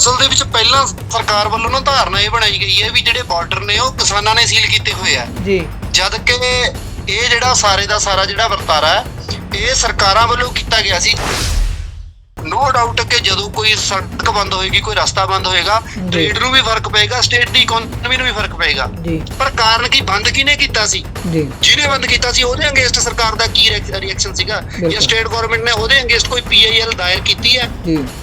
ਅਸਲ ਦੇ ਵਿੱਚ ਪਹਿਲਾਂ ਸਰਕਾਰ ਵੱਲੋਂ ਨਾ ਧਾਰਨਾ ਇਹ ਬਣਾਈ ਗਈ ਹੈ ਵੀ ਜਿਹੜੇ ਬਾਰਡਰ ਨੇ ਉਹ ਕਿਸਾਨਾਂ ਨੇ ਸੀਲ ਕੀਤੇ ਹੋਏ ਆ। ਜੀ। ਜਦ ਕਿ ਇਹ ਜਿਹੜਾ ਸਾਰੇ ਦਾ ਸਾਰਾ ਜਿਹੜਾ ਵਰਤਾਰਾ ਹੈ ਇਹ ਸਰਕਾਰਾਂ ਵੱਲੋਂ ਕੀਤਾ ਗਿਆ ਸੀ। ਨੋ ਡਾਊਟ ਕਿ ਜਦੋਂ ਕੋਈ ਸੜਕ ਬੰਦ ਹੋਏਗੀ ਕੋਈ ਰਸਤਾ ਬੰਦ ਹੋਏਗਾ। ਟ੍ਰੇਡ ਨੂੰ ਵੀ ਫ਼ਰਕ ਪਏਗਾ ਸਟੇਟ ਦੀ ਇਕਨੋਮੀ ਨੂੰ ਵੀ ਫ਼ਰਕ ਪਏਗਾ। ਪਰ ਕਾਰਨ ਕੀ ਬੰਦ ਕਿਹਨੇ ਕੀਤਾ ਸੀ? ਜਿਹਨੇ ਬੰਦ ਕੀਤਾ ਸੀ ਉਹਦੇ ਅਗੇਂਸਟ ਸਰਕਾਰ ਦਾ ਕੀ ਰਿਐਕਸ਼ਨ ਸੀਗਾ। ਜਾਂ ਸਟੇਟ ਗਵਰਨਮੈਂਟ ਨੇ ਉਹਦੇ ਅਗੇਂਸਟ ਕੋਈ ਪੀਆਈਐਲ ਦਾਇਰ ਕੀਤੀ ਹੈ?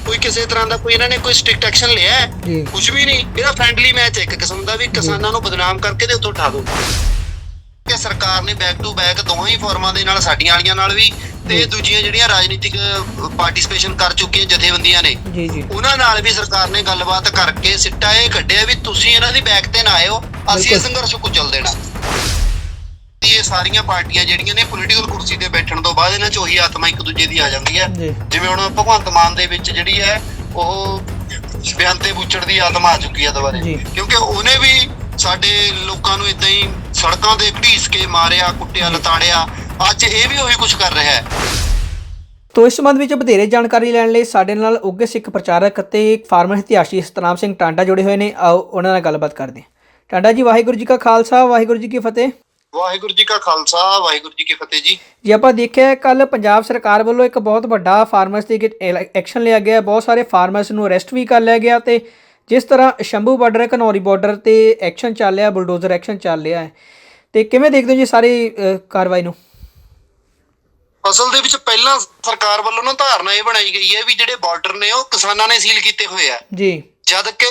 ਕੋਈ ਕਿਸੇ ਤਰ੍ਹਾਂ ਦਾ ਕੋਈ ਇਹਨਾਂ ਨੇ ਕੋਈ ਸਟ੍ਰਿਕਟ ਐਕਸ਼ਨ ਲਿਆ ਹੈ? ਕੁਝ ਵੀ ਨਹੀਂ। ਇਹਦਾ ਫ੍ਰੈਂਡਲੀ ਮੈਚ ਹੈ ਇੱਕ ਕਿਸਮ ਦਾ ਵੀ ਕਿਸਾਨਾਂ ਨੂੰ ਬਦਨਾਮ ਕਰਕੇ ਤੇ ਉੱਥੋਂ ਉਠਾ ਦਿਓ ਕਿ ਸਰਕਾਰ ਨੇ ਬੈਕ ਟੂ ਬੈਕ ਦੋਹਾਂ ਹੀ ਫੋਰਮਾਂ ਦੇ ਨਾਲ ਸਾਡੀਆਂ ਵਾਲੀਆਂ ਨਾਲ ਵੀ ਤੇ। ਦੂਜੀਆਂ ਜਿਹੜੀਆਂ ਰਾਜਨੀਤਿਕ ਪਾਰਟਿਸਪੇਸ਼ਨ ਕਰ ਚੁੱਕੀਆਂ ਜਥੇਬੰਦੀਆਂ ਨੇ। ਜੀ ਜੀ। ਉਹਨਾਂ ਨਾਲ ਵੀ ਸਰਕਾਰ ਨੇ ਗੱਲਬਾਤ ਕਰਕੇ ਸਿੱਟਾ ਇਹ ਕੱਢਿਆ ਵੀ ਤੁਸੀਂ ਇਹਨਾਂ ਦੀ ਬੈਕ ਤੇ ਨਾ ਆਇਓ ਅਸੀਂ ਇਹ। ਸੰਘਰਸ਼ ਕੁਚਲ ਦੇਣਾ। ਇਹ ਸਾਰੀਆਂ ਪਾਰਟੀਆਂ ਜਿਹੜੀਆਂ ਨੇ ਪੋਲੀਟੀਕਲ ਕੁਰਸੀ ਤੇ ਬੈਠਣ ਤੋਂ ਬਾਅਦ ਇਹਨਾਂ ਚ ਉਹੀ ਆਤਮਾ ਇੱਕ ਦੂਜੇ ਦੀ ਆ ਜਾਂਦੀ ਹੈ। ਜਿਵੇਂ ਹੁਣ ਭਗਵੰਤ ਮਾਨ ਦੇ ਵਿੱਚ ਜਿਹੜੀ ਹੈ ਉਹ ਬਿਆੰਤੇ ਬੁੱਚੜ ਦੀ ਆਤਮਾ ਆ ਚੁੱਕੀ ਹੈ ਦੁਬਾਰੇ। ਕਿਉਂਕਿ ਉਹਨੇ ਵੀ ਸਾਡੇ ਲੋਕਾਂ ਨੂੰ ਇਦਾਂ ਹੀ ਸੜਕਾਂ ਤੇ ਘੜੀਸ ਕੇ ਮਾਰਿਆ ਕੁੱਟਿਆ ਲਤਾੜਿਆ। ਅੱਜ ਇਹ ਵੀ ਉਹੀ ਕੁਝ ਕਰ ਰਿਹਾ ਹੈ। ਤੋ ਇਸ ਸੰਬੰਧ ਵਿੱਚ ਵਧੇਰੇ ਜਾਣਕਾਰੀ ਲੈਣ ਲਈ ਸਾਡੇ ਨਾਲ ਉੱਗੇ ਸਿੱਖ ਪ੍ਰਚਾਰਕ ਅਤੇ ਫਾਰਮਰ ਹਿਤਿਆਸ਼ੀ ਸਤਨਾਮ ਸਿੰਘ ਟਾਂਡਾ ਜੁੜੇ ਹੋਏ ਨੇ। ਆਓ ਉਹਨਾਂ ਨਾਲ ਗੱਲਬਾਤ ਕਰਦੇ ਹਾਂ। ਟਾਂਡਾ ਜੀ ਵਾਹਿਗੁਰੂ ਜੀ ਕਾ ਖਾਲਸਾ ਵਾਹਿਗੁਰੂ ਜੀ ਕੀ ਫਤਿਹ। ਵਾਹਿਗੁਰੂ ਜੀ ਕਾ ਖਾਲਸਾ ਵਾਹਿਗੁਰੂ ਜੀ ਕੀ ਫਤਿਹ ਜੀ। ਜੀ ਆਪਾਂ ਦੇਖਿਆ ਕੱਲ ਪੰਜਾਬ ਸਰਕਾਰ ਵੱਲੋਂ ਇੱਕ ਬਹੁਤ ਵੱਡਾ ਫਾਰਮਰਸ ਤੇ ਐਕਸ਼ਨ ਲਿਆ ਗਿਆ। ਬਹੁਤ ਸਾਰੇ ਫਾਰਮਰਸ ਨੂੰ ਅਰੈਸਟ ਵੀ ਕਰ ਲਿਆ ਗਿਆ ਤੇ ਜਿਸ ਤਰ੍ਹਾਂ ਸ਼ੰਭੂ ਬਾਰਡਰ ਘਨੌਰੀ ਬਾਰਡਰ ਤੇ ਐਕਸ਼ਨ ਚੱਲ ਰਿਹਾ ਬੁਲਡੋਜ਼ਰ ਐਕਸ਼ਨ ਚੱਲ ਰਿਹਾ ਹੈ। ਤੇ ਕਿਵੇਂ ਦੇਖਦੇ ਹੋ ਜੀ ਸਾਰੀ ਕਾਰਵਾਈ ਨੂੰ? ਅਸਲ ਦੇ ਵਿੱਚ ਪਹਿਲਾਂ ਸਰਕਾਰ ਵੱਲੋਂ ਨਾ ਧਾਰਨਾ ਇਹ ਬਣਾਈ ਗਈ ਹੈ ਵੀ ਜਿਹੜੇ ਬਾਰਡਰ ਨੇ ਉਹ ਕਿਸਾਨਾਂ ਨੇ ਸੀਲ ਕੀਤੇ ਹੋਏ ਆ। ਜੀ। ਜਦ ਕਿ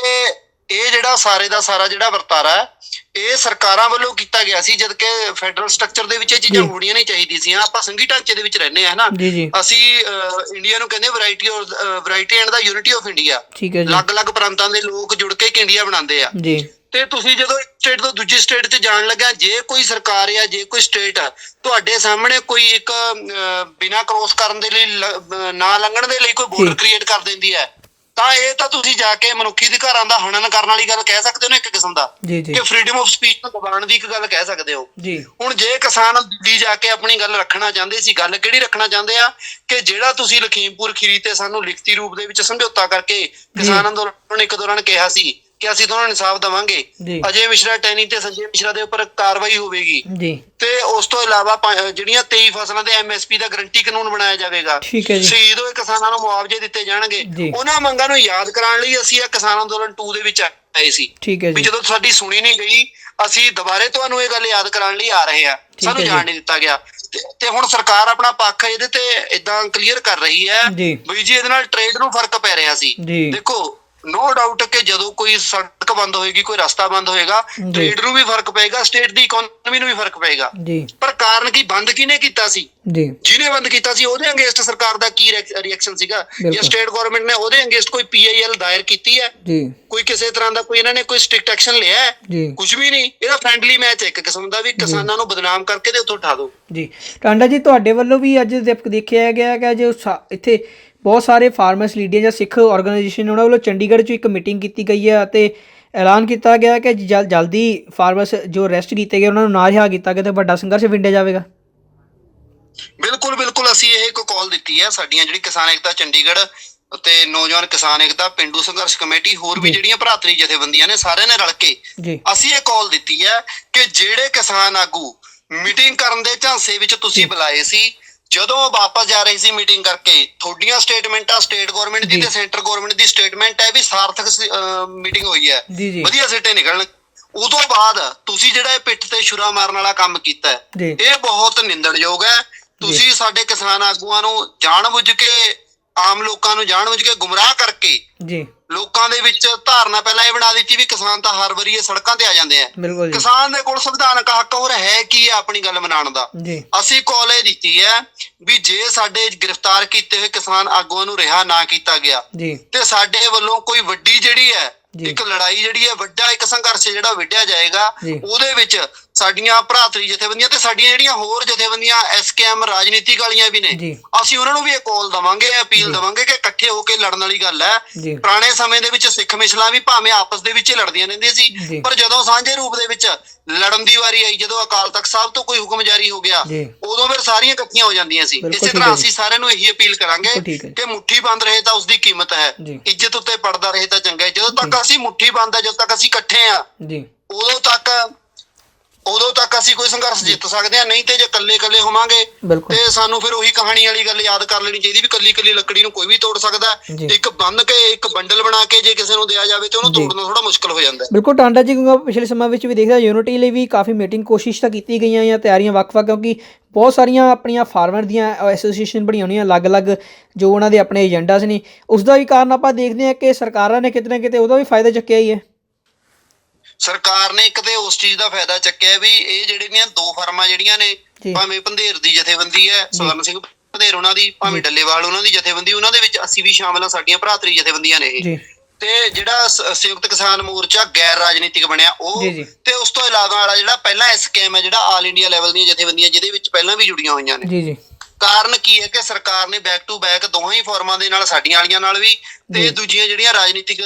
ਇਹ ਜਿਹੜਾ ਸਾਰੇ ਦਾ ਸਾਰਾ ਜਿਹੜਾ ਵਰਤਾਰਾ ਹੈ ਇਹ ਸਰਕਾਰਾਂ ਵੱਲੋਂ ਕੀਤਾ ਗਿਆ ਸੀ ਜਦ ਕਿ ਫੈਡਰਲ ਸਟਰਕਚਰ ਦੇ ਵਿੱਚ ਇਹ ਚੀਜ਼ਾਂ। ਹੋਣੀਆਂ ਨਹੀਂ ਚਾਹੀਦੀ ਸੀ ਆਪਾਂ ਸੰਘੀ ਢਾਂਚੇ ਦੇ ਵਿੱਚ ਰਹਿੰਦੇ ਆ ਹਨਾ? ਅਸੀਂ ਇੰਡੀਆ ਨੂੰ ਕਹਿੰਦੇ ਵੈਰਾਈਟੀ ਔਰ ਵੈਰਾਈਟੀ ਐਂਡ ਦਾ ਯੂਨਿਟੀ ਆਫ ਇੰਡੀਆ ਠੀਕ ਹੈ ਜੀ। ਅਲੱਗ-ਅਲੱਗ ਪ੍ਰਾਂਤਾਂ ਦੇ ਲੋਕ ਜੁੜ ਕੇ ਇੱਕ ਇੰਡੀਆ ਬਣਾਉਂਦੇ ਆ। ਜੀ। ਤੇ ਤੁਸੀਂ ਜਦੋਂ ਸਟੇਟ ਤੋਂ ਦੂਜੀ ਸਟੇਟ 'ਚ ਜਾਣ ਲੱਗਾ ਜੇ ਕੋਈ ਸਰਕਾਰ ਆ ਜੇ ਕੋਈ ਸਟੇਟ ਆ ਤੁਹਾਡੇ ਸਾਹਮਣੇ ਕੋਈ ਇੱਕ ਬਿਨਾ ਕ੍ਰੋਸ ਕਰਨ ਦੇ ਲਈ ਨਾ ਲੰਘਣ ਦੇ ਲਈ ਕੋਈ। ਬੋਰਡਰ ਕ੍ਰੀਏਟ ਕਰ ਦਿੰਦੀ ਹੈ ਤਾਂ ਇਹ ਤਾਂ ਤੁਸੀਂ ਜਾ ਕੇ ਮਨੁੱਖੀ ਅਧਿਕਾਰਾਂ ਦਾ ਹਨਨ ਕਰਨ ਵਾਲੀ ਗੱਲ ਕਹਿ ਸਕਦੇ ਹੋ ਨਾ ਇੱਕ ਕਿਸਮ ਦਾ? ਕਿ ਫਰੀडम ਆਫ ਸਪੀਚ ਨੂੰ ਦਬਾਉਣ ਦੀ ਇੱਕ ਗੱਲ ਕਹਿ ਸਕਦੇ ਹੋ। ਹੁਣ ਜੇ ਕਿਸਾਨ ਦਿੱਲੀ ਜਾ ਕੇ ਆਪਣੀ ਗੱਲ ਰੱਖਣਾ ਚਾਹੁੰਦੇ ਸੀ ਗੱਲ ਕਿਹੜੀ ਰੱਖਣਾ ਚਾਹੁੰਦੇ ਆ? ਕਿ ਜਿਹੜਾ ਤੁਸੀਂ ਲਖੀਮਪੁਰ ਖੀਰੀ ਤੇ ਸਾਨੂੰ ਲਿਖਤੀ ਰੂਪ ਦੇ ਵਿੱਚ ਸਮਝੌਤਾ ਕਰਕੇ ਕਿਸਾਨ ਅੰਦੋਲਨ ਇੱਕ ਦੌਰਾਨ ਕਿਹਾ ਸੀ ਕਿ ਅਸੀਂ ਤੁਹਾਨੂੰ ਇਨਸਾਫ ਦੇਵਾਂਗੇ। ਜੀ। ਅਜੇ ਮਿਸ਼ਰਾ ਟੈਨੀ ਤੇ ਸੰਜੇ ਮਿਸ਼ਰਾ ਦੇ ਉੱਪਰ ਕਾਰਵਾਈ ਹੋਵੇਗੀ। ਜੀ। ਤੇ ਉਸ ਤੋਂ ਇਲਾਵਾ ਜਿਹੜੀਆਂ 23 ਫਸਲਾਂ ਦੇ ਐਮਐਸਪੀ ਦਾ ਗਰੰਟੀ ਕਾਨੂੰਨ ਬਣਾਇਆ ਜਾਵੇਗਾ। ਠੀਕ ਹੈ ਜੀ। ਸ਼ਹੀਦ ਹੋਏ ਕਿਸਾਨਾਂ ਨੂੰ ਮੁਆਵਜ਼ੇ ਦਿੱਤੇ ਜਾਣਗੇ। ਜੀ। ਉਹਨਾਂ ਮੰਗਾਂ ਨੂੰ ਯਾਦ ਕਰਾਉਣ ਲਈ ਅਸੀਂ ਇਹ ਕਿਸਾਨ ਅੰਦੋਲਨ 2 ਦੇ ਵਿੱਚ ਆਏ ਸੀ। ਠੀਕ ਹੈ ਵੀ ਜੀ ਜਦੋਂ ਸਾਡੀ ਸੁਣੀ ਨਹੀਂ ਗਈ ਅਸੀਂ ਦੁਬਾਰੇ ਤੁਹਾਨੂੰ ਇਹ ਗੱਲ ਯਾਦ ਕਰਾਉਣ ਲਈ ਆ ਰਹੇ ਆ ਠੀਕ ਸਾਨੂੰ ਹੈ ਜੀ। ਜਾਣ ਨਹੀਂ ਦਿੱਤਾ ਗਿਆ। ਤੇ- ਤੇ ਹੁਣ ਸਰਕਾਰ ਆਪਣਾ ਪੱਖ ਇਹਦੇ ਤੇ ਇਦਾਂ ਕਲੀਅਰ ਕਰ ਰਹੀ ਹੈ ਜੀ। ਵੀ ਜੀ ਇਹਦੇ ਨਾਲ ਟ੍ਰੇਡ ਨੂੰ ਫ਼ਰਕ ਪੈ ਰਿਹਾ ਸੀ। ਜੀ। ਦੇਖੋ ਨੋ ਡਾਊਟ ਕਿ ਜਦੋਂ ਕੋਈ ਸੜਕ ਬੰਦ ਹੋਏਗੀ ਕੋਈ ਰਸਤਾ ਬੰਦ ਹੋਏਗਾ। ਟ੍ਰੇਡ ਨੂੰ ਵੀ ਫ਼ਰਕ ਪਏਗਾ ਸਟੇਟ ਦੀ ਇਕਨੋਮੀ ਨੂੰ ਵੀ ਫ਼ਰਕ ਪਏਗਾ। ਪਰ ਕਾਰਨ ਕੀ ਬੰਦ ਕਿਹਨੇ ਕੀਤਾ ਸੀ? ਜਿਹਨੇ ਬੰਦ ਕੀਤਾ ਸੀ ਉਹਦੇ ਅਗੇਂਸਟ ਸਰਕਾਰ ਦਾ ਕੀ ਰਿਐਕਸ਼ਨ ਸੀਗਾ। ਜਾਂ ਸਟੇਟ ਗਵਰਨਮੈਂਟ ਨੇ ਉਹਦੇ ਅਗੇਂਸਟ ਕੋਈ ਪੀਆਈਐਲ ਦਾਇਰ ਕੀਤੀ ਹੈ? ਕੋਈ ਕਿਸੇ ਤਰ੍ਹਾਂ ਦਾ ਕੋਈ ਇਹਨਾਂ ਨੇ ਕੋਈ ਸਟ੍ਰਿਕਟ ਐਕਸ਼ਨ ਲਿਆ ਹੈ? ਕੁਝ ਵੀ ਨਹੀਂ। ਇਹਦਾ ਫ੍ਰੈਂਡਲੀ ਮੈਚ ਹੈ ਇੱਕ ਕਿਸਮ ਦਾ ਵੀ ਕਿਸਾਨਾਂ ਨੂੰ ਬਦਨਾਮ ਕਰਕੇ ਤੇ ਉੱਥੋਂ ਉਠਾ ਦਿਓ। ਜੀ। ਟਾਂਡਾ ਜੀ ਤੁਹਾਡੇ ਵੱਲੋਂ ਵੀ ਅੱਜ ਦੇਖ- ਦੇਖਿਆ ਗਿਆ ਕਿ ਜੋ ਇੱਥੇ ਬਹੁਤ ਸਾਰੇ ਫਾਰਮਰਸ ਲੀਡਰ ਜਾਂ ਸਿੱਖ ਆਰਗੇਨਾਈਜੇਸ਼ਨ ਉਹਨਾਂ ਵੱਲੋਂ ਚੰਡੀਗੜ੍ਹ 'ਚ ਇੱਕ ਮੀਟਿੰਗ ਕੀਤੀ ਗਈ ਹੈ ਅਤੇ ਐਲਾਨ ਕੀਤਾ ਗਿਆ ਕਿ ਜਲ- ਜਲਦੀ ਫਾਰਮਰਸ ਜੋ ਅਰੈਸਟ ਕੀਤੇ ਗਏ ਉਹਨਾਂ ਨੂੰ ਨਾ ਰਿਹਾ ਕੀਤਾ ਗਿਆ ਤੇ ਵੱਡਾ ਸੰਘਰਸ਼ ਵਿੰਡਿਆ ਜਾਵੇਗਾ ਬਿਲਕੁਲ ਬਿਲਕੁਲ ਅਸੀਂ ਇਹ ਇੱਕ ਕਾਲ ਦਿੱਤੀ ਹੈ ਸਾਡੀਆਂ ਜਿਹੜੀ ਕਿਸਾਨ ਏਕਤਾ ਚੰਡੀਗੜ੍ਹ ਤੇ ਨੌਜਵਾਨ ਕਿਸਾਨ ਏਕਤਾ ਪਿੰਡੂ ਸੰਘਰਸ਼ ਕਮੇਟੀ ਹੋਰ ਵੀ। ਜਿਹੜੀਆਂ ਭਰਾਤਰੀ ਜਥੇਬੰਦੀਆਂ ਨੇ ਸਾਰਿਆਂ ਨੇ ਰਲ ਕੇ ਅਸੀਂ ਇਹ ਕਾਲ ਦਿੱਤੀ ਹੈ ਕਿ ਜਿਹੜੇ ਕਿਸਾਨ ਆਗੂ ਮੀਟਿੰਗ ਕਰਨ ਦੇ ਝਾਂਸੇ ਵਿੱਚ ਤੁਸੀਂ। ਬੁਲਾਏ ਸੀ ਜਦੋਂ ਉਹ ਵਾਪਸ ਜਾ ਰਹੇ ਸੀ ਮੀਟਿੰਗ ਕਰਕੇ ਤੁਹਾਡੀਆਂ ਸਟੇਟਮੈਂਟਾਂ ਸਟੇਟ ਗਵਰਨਮੈਂਟ ਦੀ। ਤੇ ਸੈਂਟਰ ਗਵਰਨਮੈਂਟ ਦੀ ਸਟੇਟਮੈਂਟ ਹੈ ਵੀ ਸਾਰਥਕ ਮੀਟਿੰਗ ਹੋਈ ਹੈ। ਵਧੀਆ ਸਿੱਟੇ ਨਿਕਲਣ। ਉਦੋਂ ਬਾਅਦ ਤੁਸੀਂ ਜਿਹੜਾ ਇਹ ਪਿੱਠ ਤੇ ਛੁਰਾ ਮਾਰਨ ਵਾਲਾ ਕੰਮ ਕੀਤਾ ਇਹ ਬਹੁਤ ਨਿੰਦਣਯੋਗ ਹੈ। ਤੁਸੀਂ ਸਾਡੇ ਕਿਸਾਨ ਆਗੂਆਂ ਨੂੰ ਜਾਣਬੁੱਝ ਕੇ ਆਮ ਲੋਕਾਂ ਨੂੰ ਜਾਣਬੁੱਝ ਕੇ ਗੁੰਮਰਾਹ ਕਰਕੇ ਜੀ। ਲੋਕਾਂ ਦੇ ਵਿੱਚ ਧਾਰਨਾ ਪਹਿਲਾਂ ਇਹ ਬਣਾ ਦਿੱਤੀ ਵੀ ਕਿਸਾਨ ਤਾਂ ਹਰ ਵਾਰੀ ਇਹ ਸੜਕਾਂ ਤੇ ਆ ਜਾਂਦੇ ਆ। ਬਿਲਕੁਲ ਜੀ। ਕਿਸਾਨ ਦੇ ਕੋਲ ਸੰਵਿਧਾਨਕ ਹੱਕ ਹੋਰ ਹੈ ਕੀ ਹੈ ਆਪਣੀ ਗੱਲ ਮਨਾਉਣ ਦਾ? ਜੀ। ਅਸੀਂ ਕਾਲ ਇਹ ਦਿੱਤੀ ਹੈ ਵੀ ਜੇ ਸਾਡੇ ਗ੍ਰਿਫਤਾਰ ਕੀਤੇ ਹੋਏ ਕਿਸਾਨ ਆਗੂਆਂ ਨੂੰ ਰਿਹਾ ਨਾ ਕੀਤਾ ਗਿਆ ਜੀ। ਤੇ ਸਾਡੇ ਵੱਲੋਂ ਕੋਈ ਵੱਡੀ ਜਿਹੜੀ ਹੈ। ਇੱਕ ਲੜਾਈ ਜਿਹੜੀ ਹੈ ਵੱਡਾ ਇੱਕ ਸੰਘਰਸ਼ ਜਿਹੜਾ ਵਿੱਢਿਆ ਜਾਏਗਾ। ਉਹਦੇ ਵਿੱਚ ਸਾਡੀਆਂ ਭਰਾਤਰੀ ਜਥੇਬੰਦੀਆਂ ਤੇ ਸਾਡੀਆਂ ਜਿਹੜੀਆਂ ਹੋਰ ਜਥੇਬੰਦੀਆਂ ਐਸਕੇਐਮ ਰਾਜਨੀਤਿਕ ਵਾਲੀਆਂ ਵੀ ਨੇ ਅਸੀਂ ਉਹਨਾਂ ਨੂੰ ਵੀ ਇਹ ਕਾਲ ਦਵਾਂਗੇ ਅਪੀਲ ਦਵਾਂਗੇ ਕਿ ਇਕੱਠੇ ਹੋ ਕੇ ਲੜਨ ਵਾਲੀ ਗੱਲ ਹੈ। ਪੁਰਾਣੇ ਸਮੇਂ ਦੇ ਵਿੱਚ ਸਿੱਖ ਮਿਸਲਾਂ ਵੀ ਭਾਵੇਂ ਆਪਸ ਦੇ ਵਿੱਚ ਹੀ ਲੜਦੀਆਂ ਰਹਿੰਦੀਆਂ। ਸੀ ਪਰ ਜਦੋਂ ਸਾਂਝੇ ਰੂਪ ਦੇ ਵਿੱਚ ਲੜਨ ਦੀ ਵਾਰੀ ਆਈ ਜਦੋਂ ਅਕਾਲ ਤਖਤ ਸਾਹਿਬ ਤੋਂ ਕੋਈ ਹੁਕਮ ਜਾਰੀ ਹੋ ਗਿਆ ਉਦੋਂ ਫਿਰ ਸਾਰੀਆਂ ਇਕੱਠੀਆਂ ਹੋ ਜਾਂਦੀਆਂ ਸੀ। ਇਸੇ ਤਰ੍ਹਾਂ। ਅਸੀਂ ਸਾਰਿਆਂ ਨੂੰ ਇਹੀ ਅਪੀਲ ਕਰਾਂਗੇ ਕਿ ਮੁੱਠੀ ਬੰਦ ਰਹੇ ਤਾਂ ਉਸ ਦੀ ਕੀਮਤ ਹੈ। ਇੱਜ਼ਤ ਉੱਤੇ ਪੜਦਾ ਰਹੇ ਤਾਂ ਚੰਗਾ ਹੈ। ਜਦੋਂ ਤੱਕ ਅਸੀਂ ਮੁੱਠੀ ਬੰਦ ਹੈ ਜਦੋਂ ਤੱਕ ਅਸੀਂ ਇਕੱਠੇ ਆ ਜੀ। ਉਦੋਂ ਤੱਕ ਉਦੋਂ ਤੱਕ ਅਸੀਂ ਕੋਈ ਸੰਘਰਸ਼ ਜਿੱਤ ਸਕਦੇ ਆ ਨਹੀਂ ਤੇ ਜੇ ਇਕੱਲੇ-ਇਕੱਲੇ ਹੋਵਾਂਗੇ ਬਿਲਕੁਲ ਤੇ ਸਾਨੂੰ ਫਿਰ ਉਹੀ ਕਹਾਣੀ ਵਾਲੀ ਗੱਲ ਯਾਦ ਕਰ ਲੈਣੀ ਚਾਹੀਦੀ ਵੀ ਕੱਲੀ-ਕੱਲੀ ਲੱਕੜੀ ਨੂੰ ਕੋਈ ਵੀ ਤੋੜ ਸਕਦਾ ਹੈ। ਜੀ। ਇੱਕ ਬੰਨ ਕੇ ਇੱਕ ਬੰਡਲ ਬਣਾ ਕੇ ਜੇ ਕਿਸੇ ਨੂੰ ਦਿਆ ਜਾਵੇ ਤੇ ਉਹਨੂੰ ਜੀ। ਤੋੜਨਾ ਥੋੜਾ ਮੁਸ਼ਕਲ ਹੋ ਜਾਂਦਾ ਹੈ। ਬਿਲਕੁਲ ਟਾਂਡਾ ਜੀ ਕਿਉਂਕਿ ਪਿਛਲੇ ਸਮਾਂ ਵਿੱਚ ਵੀ ਦੇਖਿਆ ਯੂਨਿਟੀ ਲਈ ਵੀ ਕਾਫੀ ਮੀਟਿੰਗ ਕੋਸ਼ਿਸ਼ ਤਾਂ ਕੀਤੀ ਗਈਆਂ ਜਾਂ ਤਿਆਰੀਆਂ ਵੱਖ-ਵੱਖ ਕਿਉਂਕਿ ਬਹੁਤ ਸਾਰੀਆਂ ਆਪਣੀਆਂ ਫਾਰਮਰ ਦੀਆਂ ਐਸੋਸੀਏਸ਼ਨ ਬਣੀਆਂ ਹੋਈਆਂ ਅਲੱਗ-ਅਲੱਗ ਜੋ ਉਹਨਾਂ ਦੇ ਆਪਣੇ ਏਜੰਡਾਸ ਨੇ ਉਸ ਦਾ ਵੀ ਕਾਰਨ ਆਪਾਂ ਦੇਖਦੇ ਹਾਂ ਕਿ ਸਰਕਾਰਾਂ ਨੇ ਕਿਤੇ ਨਾ ਕਿਤੇ ਉਹਦਾ ਵੀ ਫਾਇਦਾ ਚੱਕਿਆ ਹੀ ਹੈ ਸਰਕਾਰ ਨੇ ਇੱਕ ਤੇ ਉਸ ਚੀਜ਼ ਦਾ ਫਾਇਦਾ ਚੱਕਿਆ ਵੀ ਇਹ ਜਿਹੜੇ ਨੇ ਦੋ ਫਰਮਾਂ ਜਿਹੜੀਆਂ ਨੇ। ਭਾਵੇਂ ਪੰਧੇਰ ਦੀ ਜਥੇਬੰਦੀ ਹੈ ਸਵਰਨ ਸਿੰਘ ਪੰਧੇਰ ਉਹਨਾਂ ਦੀ ਭਾਵੇਂ ਡੱਲੇਵਾਲ ਉਹਨਾਂ ਦੀ ਜਥੇਬੰਦੀ ਉਹਨਾਂ ਦੇ ਵਿੱਚ ਅਸੀਂ ਵੀ ਸ਼ਾਮਲ ਹਾਂ ਸਾਡੀਆਂ ਭਰਾਤਰੀ ਜਥੇਬੰਦੀਆਂ ਨੇ ਇਹ। ਤੇ ਜਿਹੜਾ ਸੰਯੁਕਤ ਕਿਸਾਨ ਮੋਰਚਾ ਗੈਰ ਰਾਜਨੀਤਿਕ ਬਣਿਆ ਉਹ। ਤੇ ਉਸ ਤੋਂ ਇਲਾਵਾ ਵਾਲਾ ਜਿਹੜਾ ਪਹਿਲਾ ਐਸਕੇਐਮ ਹੈ ਜਿਹੜਾ ਆਲ ਇੰਡੀਆ ਲੈਵਲ ਦੀਆਂ ਜਥੇਬੰਦੀਆਂ ਜਿਹਦੇ ਵਿੱਚ ਪਹਿਲਾਂ ਵੀ ਜੁੜੀਆਂ ਹੋਈਆਂ ਨੇ। ਜੀ ਜੀ। ਕਾਰਨ ਕੀ ਹੈ ਕਿ ਸਰਕਾਰ ਨੇ ਬੈਕ ਟੂ ਬੈਕ ਦੋਹਾਂ ਹੀ ਫਾਰਮਾਂ ਦੇ ਨਾਲ ਸਾਡੀਆਂ ਵਾਲੀਆਂ ਨਾਲ ਵੀ ਤੇ। ਦੂਜੀਆਂ ਜਿਹੜੀਆਂ ਰਾਜਨੀਤਿਕ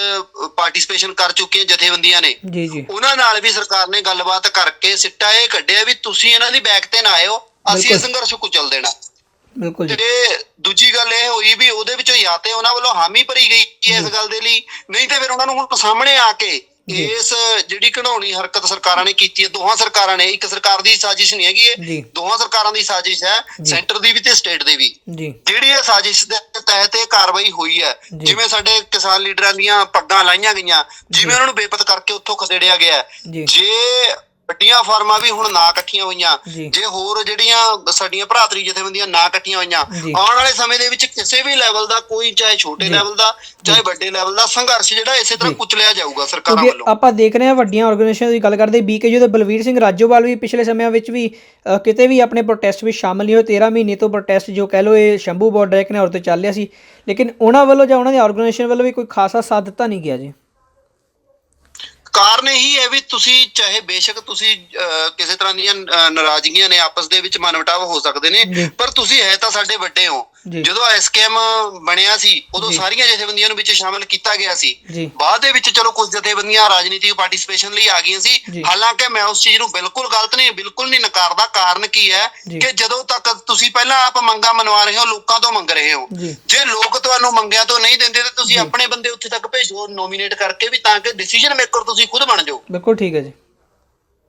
ਪਾਰਟਿਸਿਪੇਸ਼ਨ ਕਰ ਚੁੱਕੀਆਂ ਜਥੇਬੰਦੀਆਂ ਨੇ ਜੀ ਜੀ ਉਹਨਾਂ ਨਾਲ ਵੀ ਸਰਕਾਰ ਨੇ ਗੱਲਬਾਤ ਕਰਕੇ ਸਿੱਟਾ ਇਹ ਕੱਢਿਆ ਵੀ ਤੁਸੀਂ ਇਹਨਾਂ ਦੀ ਬੈਕ ਤੇ ਨਾ ਆਇਓ ਅਸੀਂ ਇਹ। ਸੰਘਰਸ਼ ਕੁਚਲ ਦੇਣਾ ਬਿਲਕੁਲ ਜੀ ਤੇ ਦੂਜੀ ਗੱਲ ਇਹ ਹੋਈ ਵੀ ਉਹਦੇ ਵਿੱਚੋਂ ਜਾਂ ਤੇ ਉਹਨਾਂ ਵੱਲੋਂ ਹਾਮੀ ਭਰੀ ਗਈ ਇਸ ਗੱਲ ਦੇ ਲਈ ਨਹੀਂ ਤੇ ਫਿਰ ਉਹਨਾਂ ਨੂੰ ਹੁਣ ਸਾਹਮਣੇ ਆ ਕੇ। ਇਸ ਜਿਹੜੀ ਘਣਾਉਣੀ ਹਰਕਤ ਸਰਕਾਰਾਂ ਨੇ ਕੀਤੀ ਹੈ ਦੋਹਾਂ ਸਰਕਾਰਾਂ ਨੇ ਇੱਕ ਸਰਕਾਰ ਦੀ ਸਾਜ਼ਿਸ਼ ਨਹੀਂ ਹੈਗੀ। ਇਹ ਦੋਹਾਂ ਸਰਕਾਰਾਂ ਦੀ ਸਾਜ਼ਿਸ਼ ਹੈ। ਸੈਂਟਰ ਦੀ ਵੀ ਤੇ ਸਟੇਟ ਦੀ ਵੀ ਜਿਹੜੀ ਇਹ ਸਾਜ਼ਿਸ਼ ਦੇ ਤਹਿਤ ਇਹ ਕਾਰਵਾਈ ਹੋਈ ਹੈ। ਜਿਵੇਂ ਸਾਡੇ ਕਿਸਾਨ ਲੀਡਰਾਂ ਦੀਆਂ ਪੱਗਾਂ ਲਾਈਆਂ ਗਈਆਂ ਜਿਵੇਂ ਉਹਨਾਂ ਨੂੰ ਬੇਪਤ ਕਰਕੇ ਉੱਥੋਂ ਖਸੇੜਿਆ ਗਿਆ ਜੇ ਵੱਡੀਆਂ ਫਾਰਮਾਂ ਵੀ ਹੁਣ ਨਾ ਇਕੱਠੀਆਂ ਹੋਈਆਂ ਜੀ। ਹੋਰ ਜਿਹੜੀਆਂ ਸਾਡੀਆਂ ਭਰਾਤਰੀ ਜਥੇਬੰਦੀਆਂ ਨਾ ਇਕੱਠੀਆਂ ਹੋਈਆਂ। ਆਉਣ ਵਾਲੇ ਸਮੇਂ ਦੇ ਵਿੱਚ ਕਿਸੇ ਵੀ ਲੈਵਲ ਦਾ ਕੋਈ ਚਾਹੇ ਛੋਟੇ। ਲੈਵਲ ਦਾ ਚਾਹੇ ਵੱਡੇ ਲੈਵਲ ਦਾ ਸੰਘਰਸ਼ ਜਿਹੜਾ ਇਸੇ ਤਰ੍ਹਾਂ। ਕੁਚਲਿਆ ਜਾਊਗਾ ਸਰਕਾਰਾਂ ਵੱਲੋਂ ਆਪਾਂ ਦੇਖ ਰਹੇ ਹਾਂ ਵੱਡੀਆਂ ਆਰਗੇਨਾਈਜੇਸ਼ਨ ਦੀ ਗੱਲ ਕਰਦੇ ਬੀਕੇਯੂ ਦੇ ਬਲਵੀਰ ਸਿੰਘ ਰਾਜੋਵਾਲ ਵੀ ਪਿਛਲੇ ਸਮਿਆਂ ਵਿੱਚ ਵੀ ਕਿਤੇ ਵੀ ਆਪਣੇ ਪ੍ਰੋਟੈਸਟ ਵਿੱਚ ਸ਼ਾਮਲ ਨਹੀਂ ਹੋਏ 13 ਮਹੀਨੇ ਤੋਂ ਪ੍ਰੋਟੈਸਟ ਜੋ ਕਹਿ ਲੋ ਇਹ ਸ਼ੰਭੂ ਬਾਰਡਰ ਇੱਕ ਨੇ ਔਰ ਤੇ ਚੱਲ ਰਿਹਾ ਸੀ ਲੇਕਿਨ ਉਹਨਾਂ ਵੱਲੋਂ ਜਾਂ ਉਹਨਾਂ ਦੀ ਆਰਗੇਨਾਈਜੇਸ਼ਨ ਵੱਲੋਂ ਵੀ ਕੋਈ ਖਾਸਾ ਸਾਥ ਦਿੱਤਾ ਨਹੀਂ ਗਿਆ ਜੀ ਕਾਰਨ ਇਹੀ ਹੈ ਵੀ ਤੁਸੀਂ ਚਾਹੇ ਬੇਸ਼ੱਕ ਤੁਸੀਂ ਕਿਸੇ ਤਰ੍ਹਾਂ ਦੀਆਂ ਨਾਰਾਜ਼ਗੀਆਂ ਨੇ ਆਪਸ ਦੇ ਵਿੱਚ ਮਨਮਟਾਵ ਹੋ ਸਕਦੇ ਨੇ। ਪਰ ਤੁਸੀਂ ਹੈ ਤਾਂ ਸਾਡੇ ਵੱਡੇ ਹੋ ਜੀ। ਜਦੋਂ ਐਸਕੇਐਮ ਬਣਿਆ ਸੀ ਉਦੋਂ ਜੀ। ਸਾਰੀਆਂ ਜਥੇਬੰਦੀਆਂ ਨੂੰ ਵਿੱਚ ਸ਼ਾਮਲ ਕੀਤਾ ਗਿਆ ਸੀ ਜੀ ਬਾਅਦ ਦੇ ਵਿੱਚ ਚਲੋ ਕੁਝ ਜਥੇਬੰਦੀਆਂ ਰਾਜਨੀਤਿਕ ਪਾਰਟਿਸਿਪੇਸ਼ਨ ਲਈ ਆ ਗਈਆਂ ਜੀ। ਸੀ ਹਾਲਾਂਕਿ ਮੈਂ ਉਸ ਚੀਜ਼ ਨੂੰ ਬਿਲਕੁਲ ਗਲਤ ਨਹੀਂ ਬਿਲਕੁਲ ਨਹੀਂ ਨਕਾਰਦਾ ਕਾਰਨ ਕੀ ਹੈ ਜੀ। ਕਿ ਜਦੋਂ ਤੱਕ ਤੁਸੀਂ ਪਹਿਲਾਂ ਆਪ ਮੰਗਾਂ ਮਨਵਾ ਰਹੇ ਹੋ ਲੋਕਾਂ ਤੋਂ ਮੰਗ ਰਹੇ ਹੋ ਜੀ ਜੇ ਲੋਕ ਤੁਹਾਨੂੰ ਮੰਗਿਆ ਤੋਂ ਨਹੀਂ ਦਿੰਦੇ ਤੇ ਤੁਸੀਂ ਜੀ। ਆਪਣੇ ਬੰਦੇ ਉੱਥੇ ਤੱਕ ਭੇਜੋ ਨੋਮੀਨੇਟ ਕਰਕੇ ਵੀ ਤਾਂ ਕਿ ਡਿਸੀਜਨ ਮੇਕਰ ਤੁਸੀਂ ਖੁਦ ਬਣ ਜਾਓ ਬਿਲਕੁਲ ਠੀਕ ਹੈ ਜੀ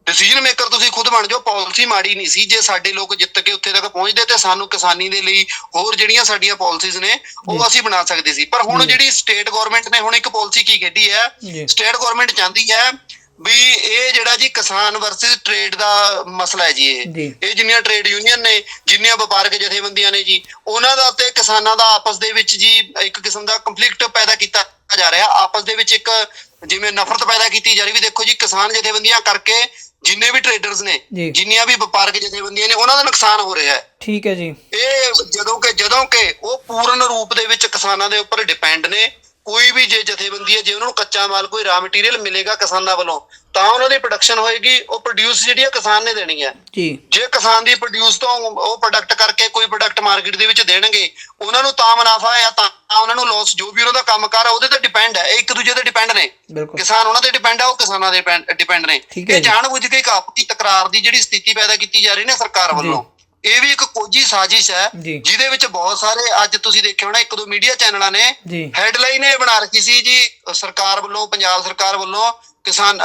ਡਿਸੀਜਨ ਮੇਕਰ ਤੁਸੀਂ ਖੁਦ ਬਣ ਜਾਓ ਪਾਲਿਸੀ ਮਾੜੀ ਨਹੀਂ ਸੀ ਜੇ ਸਾਡੇ ਲੋਕ ਜਿੱਤ ਕੇ ਉੱਥੇ ਪਹੁੰਚਦੇ ਤੇ ਸਾਨੂੰ ਕਿਸਾਨੀ ਦੇ ਲਈ ਹੋਰ ਜਿਹੜੀਆਂ ਸਾਡੀਆਂ ਪਾਲਿਸੀਜ਼ ਨੇ ਉਹ। ਅਸੀਂ ਬਣਾ ਸਕਦੇ ਸੀ ਪਰ ਹੁਣ। ਜਿਹੜੀ ਸਟੇਟ ਗਵਰਨਮੈਂਟ ਨੇ ਹੁਣ ਇੱਕ ਪਾਲਿਸੀ ਕੀ ਕੱਢੀ ਹੈ। ਸਟੇਟ ਗਵਰਨਮੈਂਟ ਚਾਹੁੰਦੀ ਹੈ ਵੀ ਇਹ ਜਿਹੜਾ ਜੀ ਕਿਸਾਨ ਵਰਸਸ ਟ੍ਰੇਡ ਦਾ ਮਸਲਾ ਹੈ ਜੀ ਇਹ। ਇਹ ਜਿੰਨੀਆਂ ਟ੍ਰੇਡ ਯੂਨੀਅਨ ਨੇ ਜਿੰਨੀਆਂ ਵਪਾਰਕ ਜਥੇਬੰਦੀਆਂ ਨੇ ਜੀ ਉਹਨਾਂ ਦਾ ਤੇ ਕਿਸਾਨਾਂ ਦਾ ਆਪਸ ਦੇ ਵਿੱਚ ਜੀ ਇੱਕ ਕਿਸਮ ਦਾ ਕੰਫਲਿਕਟ ਪੈਦਾ ਕੀਤਾ ਜਾ ਰਿਹਾ ਆਪਸ ਦੇ ਵਿੱਚ ਇੱਕ ਜਿਵੇਂ ਨਫ਼ਰਤ ਪੈਦਾ ਕੀਤੀ ਜਾ ਰਹੀ ਵੀ ਦੇਖੋ ਜੀ ਕਿਸਾਨ ਜਥੇਬੰਦੀਆਂ ਕਰਕੇ ਜਿੰਨੇ ਵੀ ਟ੍ਰੇਡਰਸ ਨੇ ਜੀ। ਜਿੰਨੀਆਂ ਵੀ ਵਪਾਰਕ ਜਥੇਬੰਦੀਆਂ ਨੇ ਉਹਨਾਂ ਦਾ ਨੁਕਸਾਨ ਹੋ ਰਿਹਾ ਹੈ। ਠੀਕ ਹੈ ਜੀ। ਇਹ ਜਦੋਂ ਕਿ ਜਦੋਂ ਕਿ ਉਹ ਪੂਰਨ ਰੂਪ ਦੇ ਵਿੱਚ ਕਿਸਾਨਾਂ ਦੇ ਉੱਪਰ ਡਿਪੈਂਡ ਨੇ ਕੋਈ ਵੀ ਜੇ ਜਥੇਬੰਦੀ ਹੈ ਜੇ ਉਹਨਾਂ ਨੂੰ ਕੱਚਾ ਮਾਲ ਕੋਈ ਰਾ ਮਟੀਰੀਅਲ ਮਿਲੇਗਾ ਕਿਸਾਨਾਂ ਵੱਲੋਂ ਤਾਂ ਉਹਨਾਂ ਦੀ ਪ੍ਰੋਡਕਸ਼ਨ ਹੋਏਗੀ ਉਹ ਪ੍ਰੋਡਿਊਸ ਜਿਹੜੀ ਹੈ ਕਿਸਾਨ ਨੇ ਦੇਣੀ ਹੈ। ਜੀ। ਜੇ ਕਿਸਾਨ ਦੀ ਪ੍ਰੋਡਿਊਸ ਤੋਂ ਉਹ ਪ੍ਰੋਡਕਟ ਕਰਕੇ ਕੋਈ ਪ੍ਰੋਡਕਟ ਮਾਰਕੀਟ ਦੇ ਵਿੱਚ ਦੇਣਗੇ ਉਹਨਾਂ ਨੂੰ ਤਾਂ ਮੁਨਾਫਾ ਹੈ ਤਾਂ ਉਹਨਾਂ ਨੂੰ ਲਾਸ ਜੋ ਵੀ ਉਹਨਾਂ ਦਾ ਕੰਮ ਕਰ ਉਹਦੇ ਤੇ ਹੈ ਇਹ ਇੱਕ ਦੂਜੇ ਤੇ ਡਿਪੈਂਡ ਨੇ। ਬਿਲਕੁਲ। ਕਿਸਾਨ ਉਹਨਾਂ ਤੇ ਡਿਪੈਂਡ ਹੈ ਉਹ ਕਿਸਾਨਾਂ ਦੇ ਡਿਪੈਂਡ ਨੇ। ਇਹ। ਜਾਣਬੁੱਝ ਕੇ ਇੱਕ ਆਪਸੀ ਤਕਰਾਰ ਦੀ ਜਿਹੜੀ ਸਥਿਤੀ ਪੈਦਾ ਕੀਤੀ ਜਾ ਰਹੀ ਨੇ ਸਰਕਾਰ ਵੱਲੋਂ ਇਹ ਵੀ ਇੱਕ ਕੋਝੀ ਸਾਜ਼ਿਸ਼ ਹੈ। ਜਿਹਦੇ ਵਿੱਚ ਬਹੁਤ ਸਾਰੇ ਅੱਜ ਤੁਸੀਂ ਦੇਖਿਆ ਹੋਣਾ ਇੱਕ ਦੋ ਮੀਡੀਆ ਚੈਨਲਾਂ ਨੇ ਹੈਡਲਾਈਨ ਇਹ ਬਣਾ ਰੱਖੀ ਸੀ ਜੀ ਸਰਕਾਰ ਵੱਲੋਂ ਪੰਜਾਬ ਸਰਕਾਰ ਵੱਲੋਂ ਕਿਸਾਨ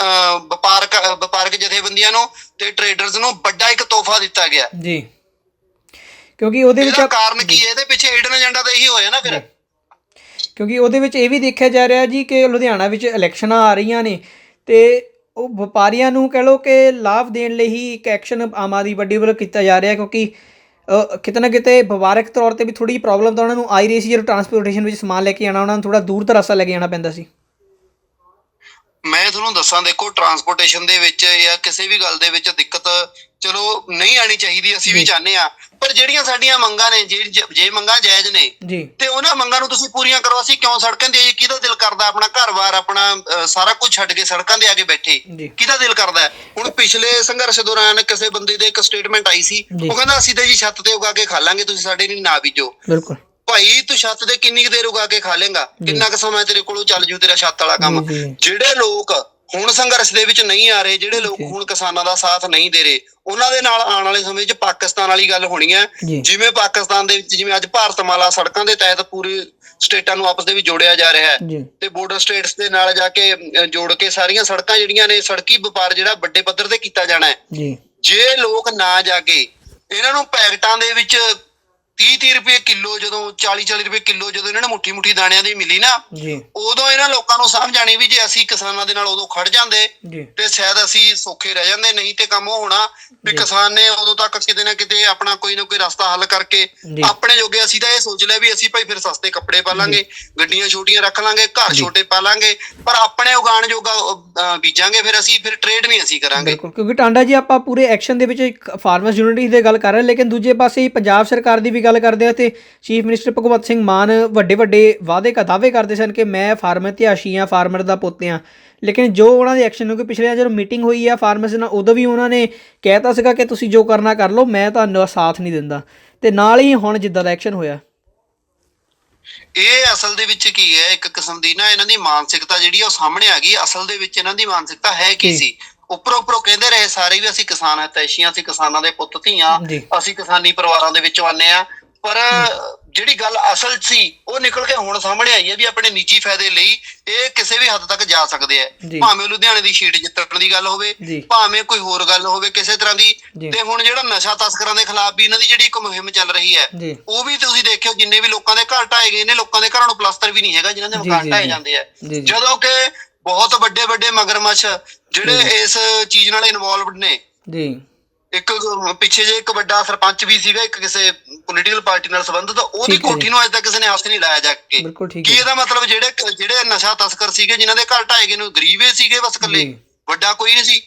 ਵਪਾਰਕ ਵਪਾਰਕ ਜਥੇਬੰਦੀਆਂ ਨੂੰ ਤੇ ਟ੍ਰੇਡਰਸ ਨੂੰ ਵੱਡਾ ਇੱਕ ਤੋਹਫਾ ਦਿੱਤਾ ਗਿਆ। ਜੀ। ਕਿਉਂਕਿ ਉਹਦੇ ਵਿੱਚ ਕਾਰਨ ਕੀ ਹੈ? ਇਹਦੇ ਪਿੱਛੇ ਹਿਡਨ ਏਜੰਡਾ ਤਾਂ ਇਹੀ ਹੋਇਆ ਨਾ ਫਿਰ। ਕਿਉਂਕਿ ਉਹਦੇ ਵਿੱਚ ਇਹ ਵੀ ਦੇਖਿਆ ਜਾ ਰਿਹਾ ਜੀ ਕਿ ਲੁਧਿਆਣਾ ਵਿੱਚ ਇਲੈਕਸ਼ਨਾਂ ਆ ਰਹੀਆਂ ਨੇ ਤੇ ਉਹ ਵਪਾਰੀਆਂ ਨੂੰ ਕਹਿ ਲਓ ਕਿ ਲਾਭ ਦੇਣ ਲਈ ਹੀ ਇੱਕ ਐਕਸ਼ਨ ਆਮ ਆਦਮੀ ਪਾਰਟੀ ਵੱਲੋਂ ਕੀਤਾ ਜਾ ਰਿਹਾ ਕਿਉਂਕਿ ਅ, ਕਿਤੇ ਵਪਾਰਕ ਤੌਰ ਤੇ ਵੀ ਥੋੜੀ ਪ੍ਰੋਬਲਮ ਤਾਂ ਉਹਨਾਂ ਨੂੰ ਆਈ ਰਹੀ ਸੀ ਜਦੋਂ ਟਰਾਂਸਪੋਰਟੇਸ਼ਨ ਵਿੱਚ ਸਮਾਨ ਲੈ ਕੇ ਆਣਾ ਉਹਨਾਂ ਨੂੰ ਥੋੜਾ ਦੂਰ ਦਰਾਸਾ ਲੈ ਕੇ ਆਣਾ ਪੈਂਦਾ ਸੀ ਮੈਂ ਤੁਹਾਨੂੰ ਦੱਸਾਂ ਦੇਖੋ ਟਰਾਂਸਪੋਰਟੇਸ਼ਨ ਦੇ ਵਿੱਚ ਜਾਂ ਕਿਸੇ ਵੀ ਗੱਲ ਦੇ ਵਿੱਚ ਦਿੱਕਤ ਚਲੋ ਨਹੀਂ ਆਣੀ ਚਾਹੀਦੀ ਅਸੀਂ ਵੀ। ਚਾਹੁੰਦੇ ਆ ਪਰ ਜਿਹੜੀਆਂ ਸਾਡੀਆਂ ਮੰਗਾਂ ਨੇ ਜੇ ਜੇ ਮੰਗਾਂ ਜਾਇਜ਼ ਨੇ ਤੇ ਉਹਨਾਂ ਮੰਗਾਂ ਨੂੰ ਤੁਸੀਂ ਪੂਰੀਆਂ ਕਰੋ ਅਸੀਂ ਕਿਉਂ ਸੜਕਾਂ ਤੇ ਆਈਏ ਕਿਹਦਾ ਦਿਲ ਕਰਦਾ ਆਪਣਾ ਘਰ-ਬਾਰ ਆਪਣਾ ਸਾਰਾ ਕੁਝ ਛੱਡ ਕੇ ਸੜਕਾਂ ਤੇ ਆ ਕੇ ਬੈਠੇ। ਕਿਹਦਾ ਦਿਲ ਕਰਦਾ? ਹੁਣ ਪਿਛਲੇ ਸੰਘਰਸ਼ ਦੌਰਾਨ ਕਿਸੇ ਬੰਦੇ ਦੇ ਇੱਕ ਸਟੇਟਮੈਂਟ ਆਈ ਸੀ। ਉਹ ਕਹਿੰਦਾ ਅਸੀਂ ਤਾਂ ਜੀ ਛੱਤ ਤੇ ਉਗਾ ਕੇ ਖਾ ਲਾਂਗੇ ਤੁਸੀਂ ਸਾਡੇ ਨਹੀਂ ਨਾ ਬੀਜੋ ਬਿਲਕੁਲ ਭਾਈ ਤੂੰ ਛੱਤ ਤੇ ਕਿੰਨੀ ਦੇਰ ਉਗਾ ਕੇ ਖਾ ਲੇਗਾ ਕਿੰਨਾ ਕੁ ਸਮਾਂ ਤੇਰੇ ਕੋਲੋਂ ਚੱਲ ਜੂ ਤੇਰਾ ਛੱਤ ਵਾਲਾ ਕੰਮ। ਜਿਹੜੇ ਲੋਕ ਹੁਣ ਸੰਘਰਸ਼ ਦੇ ਵਿੱਚ ਨਹੀਂ ਆ ਰਹੇ ਜਿਹੜੇ ਲੋਕ ਜੀ। ਹੁਣ ਕਿਸਾਨਾਂ ਦਾ ਸਾਥ ਨਹੀਂ ਦੇ ਰਹੇ ਉਹਨਾਂ ਦੇ ਨਾਲ ਆਉਣ ਵਾਲੇ ਸਮੇਂ 'ਚ ਪਾਕਿਸਤਾਨ ਵਾਲੀ ਗੱਲ ਹੋਣੀ ਹੈ ਜੀ। ਜਿਵੇਂ ਪਾਕਿਸਤਾਨ ਦੇ ਵਿੱਚ ਜਿਵੇਂ ਅੱਜ ਭਾਰਤਮਾਲਾ ਸੜਕਾਂ ਦੇ ਤਹਿਤ ਪੂਰੇ ਸਟੇਟਾਂ ਨੂੰ ਆਪਸ ਦੇ ਵਿੱਚ ਜੋੜਿਆ ਜਾ ਰਿਹਾ ਹੈ ਜੀ ਤੇ ਬਾਰਡਰ ਸਟੇਟਸ ਦੇ ਨਾਲ ਜਾ ਕੇ ਜੋੜ ਕੇ ਸਾਰੀਆਂ ਸੜਕਾਂ ਜਿਹੜੀਆਂ ਨੇ ਸੜਕੀ ਵਪਾਰ ਜਿਹੜਾ ਵੱਡੇ ਪੱਧਰ ਤੇ ਕੀਤਾ ਜਾਣਾ ਹੈ ਜੀ ਜੇ ਲੋਕ ਨਾ ਜਾਗੇ ਇਹਨਾਂ ਨੂੰ ਪੈਕਟਾਂ ਦੇ ਵਿੱਚ 30-30 ਰੁਪਏ ਕਿਲੋ ਜਦੋਂ 40-40 ਰੁਪਏ ਕਿਲੋ ਜਦੋਂ ਇਹਨਾਂ ਨੂੰ ਮੁੱਠੀ ਮੁੱਠੀ ਦਾਣਿਆਂ ਦੀ ਮਿਲੀ ਨਾ ਜੀ ਉਦੋਂ ਇਹਨਾਂ ਲੋਕਾਂ ਨੂੰ ਸਮਝ ਆਣੀ ਵੀ ਜੇ ਅਸੀਂ ਕਿਸਾਨਾਂ ਦੇ ਨਾਲ ਉਦੋਂ ਖੜ ਜਾਂਦੇ ਜੀ ਤੇ ਸ਼ਾਇਦ ਅਸੀਂ ਸੌਖੇ ਰਹਿ ਜਾਂਦੇ ਨਹੀਂ ਤੇ ਕੰਮ ਉਹ ਹੋਣਾ ਵੀ ਜੀ। ਕਿਸਾਨ ਨੇ ਉਦੋਂ ਤੱਕ ਕਿਤੇ ਨਾ ਕਿਤੇ ਆਪਣਾ ਕੋਈ ਨਾ ਕੋਈ ਰਸਤਾ ਹੱਲ ਕਰਕੇ ਜੀ। ਆਪਣੇ ਜੋਗੇ ਅਸੀਂ ਤਾਂ ਇਹ ਸੋਚ ਲਿਆ ਵੀ ਅਸੀਂ ਭਾਈ ਫਿਰ ਸਸਤੇ ਕੱਪੜੇ ਪਾ ਲਾਂਗੇ ਗੱਡੀਆਂ ਛੋਟੀਆਂ ਰੱਖ ਲਾਂਗੇ ਘਰ ਜੀ। ਛੋਟੇ ਪਾ ਲਾਂਗੇ ਪਰ ਆਪਣੇ ਉਗਾਣ ਜੋਗਾ ਅਹ, ਬੀਜਾਂਗੇ ਫਿਰ ਅਸੀਂ ਫਿਰ ਟ੍ਰੇਡ ਨਹੀਂ ਅਸੀਂ ਕਰਾਂਗੇ ਬਿਲਕੁਲ ਕਿਉਂਕਿ ਟਾਂਡਾ ਜੀ ਆਪਾਂ ਪੂਰੇ ਐਕਸ਼ਨ ਦੇ ਵਿੱਚ ਇੱਕ ਫਾਰਮਰਸ ਯੂਨਿਟੀ ਦੀ ਗੱਲ ਕਰ ਰਹੇ ਹਾਂ, ਲੇਕਿਨ ਦੂਜੇ ਪਾਸੇ ਹੀ ਪੰਜਾਬ ਸਰਕਾਰ ਦੀ ਵੀ ਗੱਲ ਕਰਦੇ ਆ ਤੇ ਚੀਫ ਮਿਨਿਸਟਰ ਭਗਵੰਤ ਸਿੰਘ ਮਾਨ ਵੱਡੇ ਵੱਡੇ ਵਾਅਦੇ ਕਾ ਦਾਅਵੇ ਕਰਦੇ ਸਨ ਕਿ ਮੈਂ ਫਾਰਮਰ ਧਿਆਸ਼ੀ ਹਾਂ ਫਾਰਮਰ ਦਾ ਪੁੱਤ ਹਾਂ ਲੇਕਿਨ ਜੋ ਉਹਨਾਂ ਦੇ ਐਕਸ਼ਨ ਨੂੰ ਕਿ ਪਿਛਲੇ ਜਦੋਂ ਮੀਟਿੰਗ ਹੋਈ ਆ ਫਾਰਮਰਸ ਨਾਲ ਉਦੋਂ ਵੀ ਉਹਨਾਂ ਨੇ ਕਹਿਤਾ ਸੀਗਾ ਕਿ ਤੁਸੀਂ ਜੋ ਕਰਨਾ ਕਰ ਲਓ ਮੈਂ ਤੁਹਾਨੂੰ ਸਾਥ ਨਹੀਂ ਦਿੰਦਾ। ਤੇ ਨਾਲ ਹੀ ਹੁਣ ਜਿੱਦਾਂ ਦਾ ਐਕਸ਼ਨ ਹੋਇਆ। ਇਹ ਅਸਲ ਦੇ ਵਿੱਚ ਕੀ ਹੈ? ਇੱਕ ਕਿਸਮ ਦੀ ਨਾ ਇਹਨਾਂ ਦੀ ਮਾਨਸਿਕਤਾ ਜਿਹੜੀ ਆ ਉਹ ਸਾਹਮਣੇ ਆ ਗਈ। ਅਸਲ ਦੇ ਵਿੱਚ ਇਹਨਾਂ ਦੀ ਮਾਨਸਿਕਤਾ ਹੈ ਕੀ। ਸੀ? ਉੱਪਰੋਂ ਉੱਪਰੋਂ ਕਹਿੰਦੇ ਰਹੇ ਸਾਰੇ ਵੀ ਅਸੀਂ ਕਿਸਾਨ ਹਤੈਸ਼ੀਆਂ ਅਸੀਂ ਕਿਸਾਨਾਂ ਦੇ ਪੁੱਤ ਧੀਆਂ। ਅਸੀਂ ਕਿਸਾਨੀ ਪਰਿਵਾਰਾਂ ਦੇ ਵਿੱਚੋਂ ਆਨੇ ਆ ਪਰ ਜਿਹੜੀ ਗੱਲ ਅਸਲ ਸੀ ਉਹ ਨਿਕਲ ਕੇ ਹੁਣ ਸਾਹਮਣੇ ਆਈ ਹੈ ਵੀ ਆਪਣੇ ਨਿੱਜੀ ਫਾਇਦੇ ਲਈ ਇਹ ਕਿਸੇ ਵੀ ਹੱਦ ਤੱਕ ਜਾ ਸਕਦੇ ਆ। ਭਾਵੇਂ ਲੁਧਿਆਣੇ ਦੀ ਸ਼ੀਟ ਜਿੱਤਣ ਦੀ ਗੱਲ ਹੋਵੇ। ਭਾਵੇਂ ਕੋਈ ਹੋਰ ਗੱਲ ਹੋਵੇ ਕਿਸੇ ਤਰ੍ਹਾਂ ਦੀ। ਤੇ ਹੁਣ ਜਿਹੜਾ ਨਸ਼ਾ ਤਸਕਰਾਂ ਦੇ ਖਿਲਾਫ ਵੀ ਇਹਨਾਂ ਦੀ ਜਿਹੜੀ ਇੱਕ ਮੁਹਿੰਮ ਚੱਲ ਰਹੀ ਹੈ ਉਹ ਵੀ ਤੁਸੀਂ ਦੇਖਿਓ ਜਿੰਨੇ ਵੀ ਲੋਕਾਂ ਦੇ ਘਰ ਢਾਏ ਗਏ ਨੇ ਲੋਕਾਂ ਦੇ ਘਰਾਂ ਨੂੰ ਪਲਸਤਰ ਵੀ ਨਹੀਂ ਹੈਗਾ ਜਿਨ੍ਹਾਂ ਦੇ ਮਕਾਨ ਢਾਏ। ਜਾਂਦੇ ਆ। ਜਦੋਂ ਕਿ ਬਹੁਤ ਵੱਡੇ ਵੱਡੇ ਮਗਰਮੱਛ ਜਿਹੜੇ। ਇਸ ਚੀਜ਼ ਨਾਲ ਇਨਵੋਲਵਡ ਨੇ ਜੀ ਇੱਕ ਪਿੱਛੇ ਜੇ ਇੱਕ ਵੱਡਾ ਸਰਪੰਚ ਵੀ ਸੀਗਾ ਇੱਕ ਕਿਸੇ ਪੋਲੀਟੀਕਲ ਪਾਰਟੀ ਨਾਲ ਸੰਬੰਧਿਤ ਉਹਦੀ। ਕੋਠੀ ਨੂੰ ਅਜੇ ਤੱਕ ਕਿਸੇ ਨੇ ਹੱਥ ਨਹੀਂ ਲਾਇਆ ਜਾ ਕੇ ਕੀ ਇਹਦਾ ਮਤਲਬ ਜਿਹੜੇ ਜਿਹੜੇ ਨਸ਼ਾ ਤਸਕਰ ਸੀਗੇ ਜਿਨ੍ਹਾਂ ਦੇ ਘਰ ਢਾਏ ਗਏ ਨੂੰ ਗਰੀਬੇ ਸੀਗੇ ਬਸ ਇਕੱਲੇ। ਵੱਡਾ ਕੋਈ ਨਹੀਂ ਸੀ।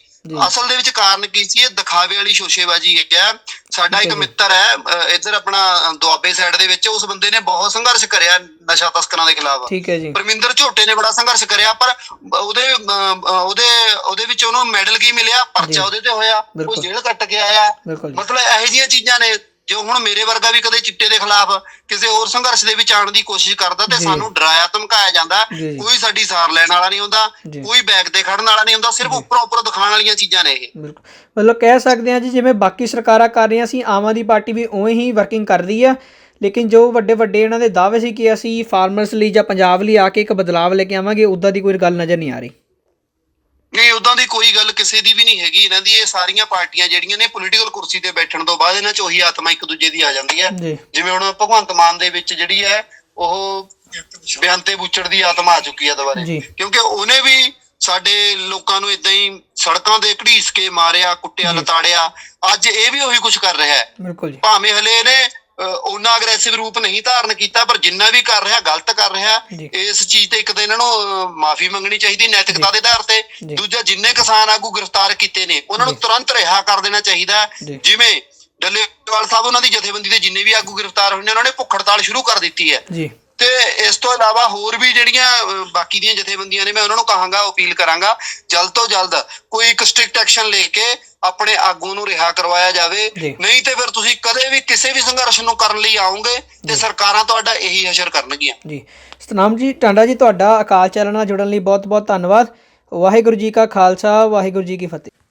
ਅਸਲ ਦੇ ਵਿੱਚ ਕਾਰਨ ਕੀ ਸੀ? ਇਹ ਦਿਖਾਵੇ ਵਾਲੀ ਸ਼ੋਸ਼ੇਬਾਜ਼ੀ ਹੈ। ਸਾਡਾ ਇੱਕ। ਮਿੱਤਰ ਹੈ ਇੱਧਰ ਆਪਣਾ ਦੁਆਬੇ ਸਾਈਡ ਦੇ ਵਿੱਚ ਉਸ ਬੰਦੇ ਨੇ ਬਹੁਤ ਸੰਘਰਸ਼ ਕਰਿਆ ਨਸ਼ਾ ਤਸਕਰਾਂ ਦੇ ਖਿਲਾਫ। ਠੀਕ ਹੈ ਜੀ। ਪਰਮਿੰਦਰ ਝੋਟੇ ਨੇ ਬੜਾ ਸੰਘਰਸ਼ ਕਰਿਆ ਪਰ ਉਹਦੇ ਉਹਦੇ ਉਹਦੇ ਵਿੱਚ ਉਹਨੂੰ ਮੈਡਲ ਕੀ ਮਿਲਿਆ। ਪਰਚਾ ਉਹਦੇ ਤੇ ਹੋਇਆ। ਉਹ। ਜੇਲ੍ਹ ਕੱਟ ਕੇ ਆਇਆ। ਮਤਲਬ ਇਹੋ ਜਿਹੀਆਂ ਚੀਜ਼ਾਂ ਨੇ। ਜੋ ਹੁਣ ਮੇਰੇ ਵਰਗਾ ਵੀ ਕਦੇ ਚਿੱਟੇ ਦੇ ਖਿਲਾਫ ਕਿਸੇ ਹੋਰ ਸੰਘਰਸ਼ ਦੇ ਵਿੱਚ ਆਉਣ ਦੀ ਕੋਸ਼ਿਸ਼ ਕਰਦਾ ਤੇ। ਸਾਨੂੰ ਡਰਾਇਆ ਧਮਕਾਇਆ ਜਾਂਦਾ। ਕੋਈ ਸਾਡੀ ਸਾਰ ਲੈਣ ਵਾਲਾ ਨਹੀਂ ਹੁੰਦਾ। ਕੋਈ ਬੈਗ ਤੇ ਖੜਨ ਵਾਲਾ ਨਹੀਂ ਹੁੰਦਾ ਸਿਰਫ ਉੱਪਰੋਂ ਉੱਪਰੋਂ ਦਿਖਾਉਣ ਵਾਲੀਆਂ ਚੀਜ਼ਾਂ ਨੇ ਇਹ ਮਤਲਬ ਕਹਿ ਸਕਦੇ ਹਾਂ ਜੀ ਜਿਵੇਂ ਬਾਕੀ ਸਰਕਾਰਾਂ ਕਰ ਰਹੀਆਂ ਸੀ ਆਮ ਆਦਮੀ ਪਾਰਟੀ ਵੀ ਉਵੇਂ ਹੀ ਵਰਕਿੰਗ ਕਰ ਰਹੀ ਆ ਲੇਕਿਨ ਜੋ ਵੱਡੇ ਵੱਡੇ ਇਹਨਾਂ ਦੇ ਦਾਅਵੇ ਸੀ ਕਿ ਅਸੀਂ ਫਾਰਮਰਸ ਲਈ ਜਾਂ ਪੰਜਾਬ ਲਈ ਆ ਕੇ ਇੱਕ ਬਦਲਾਵ ਲੈ ਕੇ ਆਵਾਂਗੇ ਉਦਾਂ ਦੀ ਕੋਈ ਗੱਲ ਨਜ਼ਰ ਨਹੀਂ ਆ ਰਹੀ ਨਹੀਂ ਉਦਾਂ ਦੀ ਕੋਈ ਗੱਲ ਕਿਸੇ ਦੀ ਵੀ ਨਹੀਂ ਹੈਗੀ। ਇਹਨਾਂ ਦੀ ਇਹ ਸਾਰੀਆਂ ਪਾਰਟੀਆਂ ਜਿਹੜੀਆਂ ਨੇ ਪੋਲੀਟੀਕਲ ਕੁਰਸੀ ਤੇ ਬੈਠਣ ਤੋਂ ਬਾਅਦ ਇਹਨਾਂ 'ਚ ਉਹੀ ਆਤਮਾ ਇੱਕ ਦੂਜੇ ਦੀ ਆ ਜਾਂਦੀ ਹੈ। ਜਿਵੇਂ ਹੁਣ ਭਗਵੰਤ ਮਾਨ ਦੇ ਵਿੱਚ ਜਿਹੜੀ ਹੈ ਉਹ ਬਿਆੰਤੇ ਬੁੱਚੜ ਦੀ ਆਤਮਾ ਆ ਚੁੱਕੀ ਹੈ ਦੁਬਾਰੇ। ਕਿਉਂਕਿ ਉਹਨੇ ਵੀ ਸਾਡੇ ਲੋਕਾਂ ਨੂੰ ਇਦਾਂ ਹੀ ਸੜਕਾਂ ਤੇ ਘੜੀਸ ਕੇ ਮਾਰਿਆ ਕੁੱਟਿਆ। ਲਤਾੜਿਆ ਅੱਜ ਇਹ ਵੀ ਉਹੀ ਕੁਝ ਕਰ ਰਿਹਾ ਹੈ। ਬਿਲਕੁਲ ਜੀ। ਭਾਵੇਂ ਹਲੇ ਇਹਨੇ ਉਹਨਾਂ ਅਗਰੈਸਿਵ ਰੂਪ ਨਹੀਂ ਧਾਰਨ ਕੀਤਾ ਪਰ ਜਿੰਨਾ ਵੀ ਕਰ ਰਿਹਾ ਗਲਤ ਕਰ ਰਿਹਾ। ਇਸ ਚੀਜ਼ ਤੇ ਇੱਕ ਤਾਂ ਇਹਨਾਂ ਨੂੰ ਮਾਫੀ ਮੰਗਣੀ ਚਾਹੀਦੀ ਨੈਤਿਕਤਾ ਦੇ ਆਧਾਰ ਤੇ। ਦੂਜਾ ਜਿੰਨੇ ਕਿਸਾਨ ਆਗੂ ਗ੍ਰਿਫਤਾਰ ਕੀਤੇ ਨੇ ਉਹਨਾਂ ਨੂੰ। ਤੁਰੰਤ ਰਿਹਾ ਕਰ ਦੇਣਾ ਚਾਹੀਦਾ। ਜਿਵੇਂ ਡੱਲੇਵਾਲ ਸਾਹਿਬ ਉਹਨਾਂ ਦੀ ਜਥੇਬੰਦੀ ਦੇ ਜਿੰਨੇ ਵੀ ਆਗੂ ਗ੍ਰਿਫਤਾਰ ਹੋਏ ਨੇ ਉਹਨਾਂ ਨੇ ਭੁੱਖ ਹੜਤਾਲ ਸ਼ੁਰੂ ਕਰ ਦਿੱਤੀ ਹੈ ਤੇ ਇਸ ਤੋਂ ਇਲਾਵਾ ਹੋਰ ਵੀ ਜਿਹੜੀਆਂ ਬਾਕੀ ਦੀਆਂ ਜਥੇਬੰਦੀਆਂ ਨੇ ਮੈਂ ਉਹਨਾਂ ਨੂੰ ਕਹਾਂਗਾ ਅਪੀਲ ਕਰਾਂਗਾ ਜਲਦ ਤੋਂ ਜਲਦ ਕੋਈ ਇੱਕ ਸਟ੍ਰਿਕਟ ਐਕਸ਼ਨ ਲੈ ਕੇ ਆਪਣੇ ਆਗੂ ਨੂੰ ਰਿਹਾ ਕਰਵਾਇਆ ਜਾਵੇ। ਨਹੀਂ ਤੇ ਫਿਰ ਤੁਸੀਂ ਕਦੇ ਵੀ ਕਿਸੇ ਵੀ ਸੰਘਰਸ਼ ਨੂੰ ਕਰਨ ਲਈ ਆਓਗੇ ਤੇ ਸਰਕਾਰਾਂ ਤੁਹਾਡਾ ਇਹੀ ਹਸ਼ਰ ਕਰਨਗੀਆਂ। ਜੀ। ਸਤਨਾਮ ਜੀ ਟਾਂਡਾ ਜੀ ਤੁਹਾਡਾ ਅਕਾਲ ਚੈਨਲ ਨਾਲ ਜੁੜਨ ਲਈ ਬਹੁਤ ਬਹੁਤ ਧੰਨਵਾਦ। ਵਾਹਿਗੁਰੂ ਜੀ ਕਾ ਖਾਲਸਾ ਵਾਹਿਗੁਰੂ ਜੀ ਕੀ ਫਤਿਹ।